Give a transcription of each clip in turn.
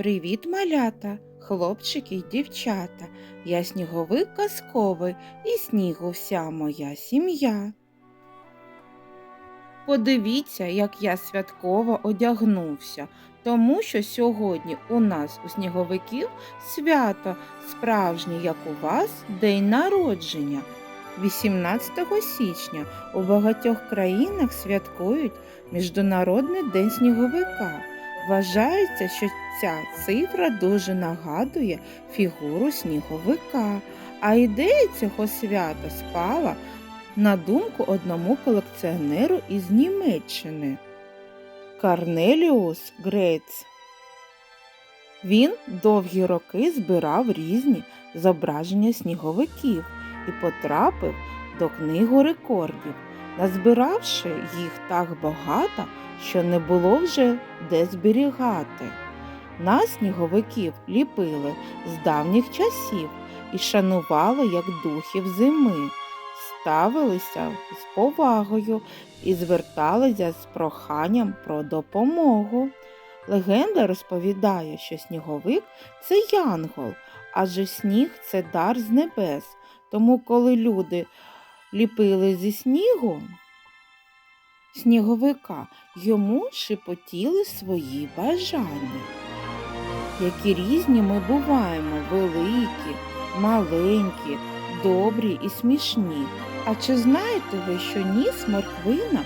Привіт, малята, хлопчики й дівчата. Я сніговик казковий і снігу вся моя сім'я. Подивіться, як я святково одягнувся, тому що сьогодні у нас у сніговиків свято справжнє, як у вас, день народження. 18 січня у багатьох країнах святкують Міжнародний день сніговика. Вважається, що ця цифра дуже нагадує фігуру сніговика, а ідея цього свята спала на думку одному колекціонеру із Німеччини Карнеліус Грейц. Він довгі роки збирав різні зображення сніговиків і потрапив до книгу рекордів, назбиравши їх так багато, що не було вже де зберігати. Нас сніговиків ліпили з давніх часів і шанували як духів зими, ставилися з повагою і зверталися з проханням про допомогу. Легенда розповідає, що сніговик це янгол, адже сніг це дар з небес. Тому, коли люди ліпили зі снігу, сніговика йому шепотіли свої бажання. Які різні ми буваємо, великі, маленькі, добрі і смішні. А чи знаєте ви, що ніс морквина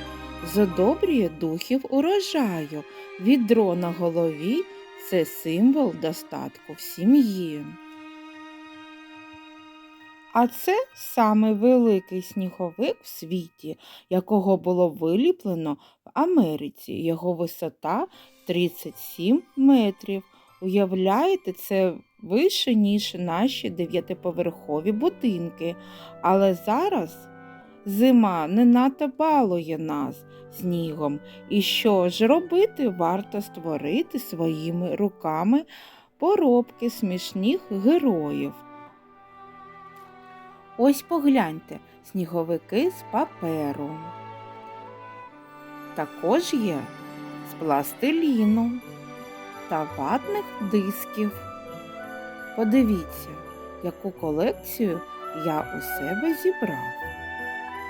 задобрює духів урожаю? Відро на голові це символ достатку в сім'ї. А це саме великий сніговик в світі, якого було виліплено в Америці. Його висота 37 метрів. Уявляєте, це вище, ніж наші дев'ятиповерхові будинки. Але зараз зима не надто балує нас снігом. І що ж робити, варто створити своїми руками поробки смішних героїв. Ось погляньте, сніговики з паперу. Також є з пластиліну та ватних дисків. Подивіться, яку колекцію я у себе зібрав.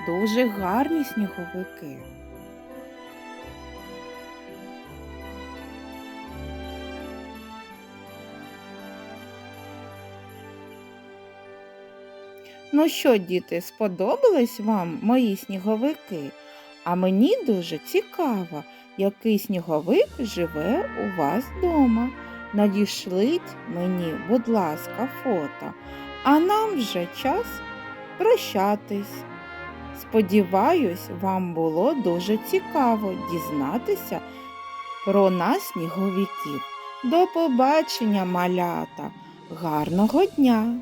Дуже гарні сніговики. Ну що, діти, сподобались вам мої сніговики? А мені дуже цікаво, який сніговик живе у вас вдома. Надішліть мені, будь ласка, фото, а нам вже час прощатись. Сподіваюсь, вам було дуже цікаво дізнатися про нас, сніговиків. До побачення, малята! Гарного дня!